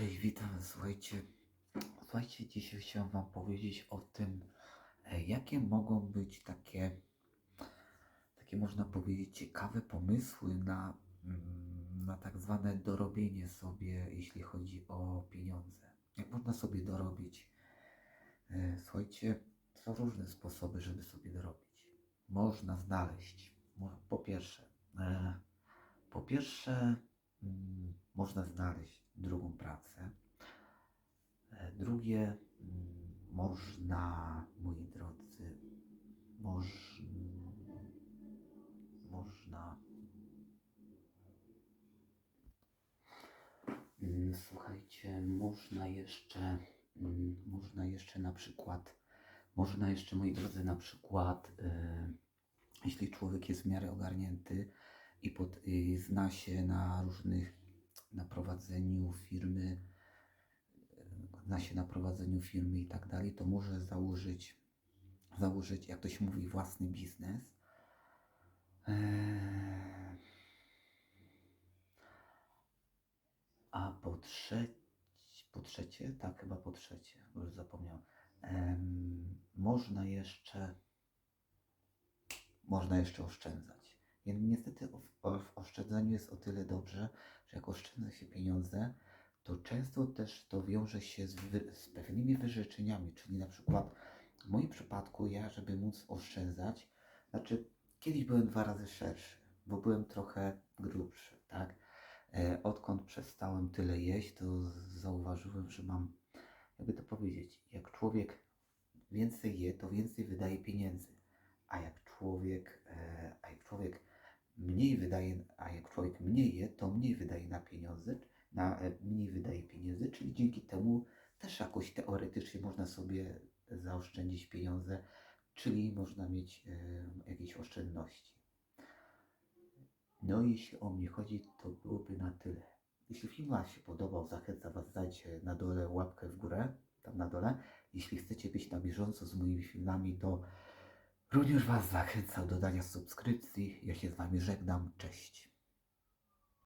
Cześć, witam. Słuchajcie, słuchajcie, dzisiaj chciałem Wam powiedzieć o tym, e, jakie mogą być takie, takie można powiedzieć, ciekawe pomysły na, mm, na tak zwane dorobienie sobie, jeśli chodzi o pieniądze. Jak można sobie dorobić? E, Słuchajcie, są różne sposoby, żeby sobie dorobić. Można znaleźć, po pierwsze, e, po pierwsze, mm, można znaleźć drugą pracę. E, Drugie, mm, można, moi drodzy, moż, można. Mm, Słuchajcie, można jeszcze, mm, można jeszcze na przykład, można jeszcze, moi drodzy, na przykład, e, jeśli człowiek jest w miarę ogarnięty i, pod, i zna się na różnych, prowadzeniu firmy, zna się na prowadzeniu firmy i tak dalej, to może założyć, założyć, jak to się mówi, własny biznes. Eee, A po trzecie, po trzecie, tak chyba po trzecie, bo już zapomniałem, em, można jeszcze, można jeszcze oszczędzać. I niestety w oszczędzaniu jest o tyle dobrze, że jak oszczędza się pieniądze, to często też to wiąże się z, wy, z pewnymi wyrzeczeniami, czyli na przykład w moim przypadku ja, żeby móc oszczędzać, znaczy kiedyś byłem dwa razy szerszy, bo byłem trochę grubszy, tak? E, odkąd przestałem tyle jeść, to zauważyłem, że mam, jakby to powiedzieć, jak człowiek więcej je, to więcej wydaje pieniędzy. A jak człowiek, e, a jak człowiek mniej wydaje, a jak człowiek mniej je, to mniej wydaje na pieniądze, na, e, mniej wydaje pieniędzy, czyli dzięki temu też jakoś teoretycznie można sobie zaoszczędzić pieniądze, czyli można mieć e, jakieś oszczędności. No jeśli o mnie chodzi, to byłoby na tyle. Jeśli film Wam się podobał, zachęcam Was, dajcie na dole łapkę w górę, tam na dole. Jeśli chcecie być na bieżąco z moimi filmami, to również Was zachęcam do dania subskrypcji. Ja się z Wami żegnam. Cześć.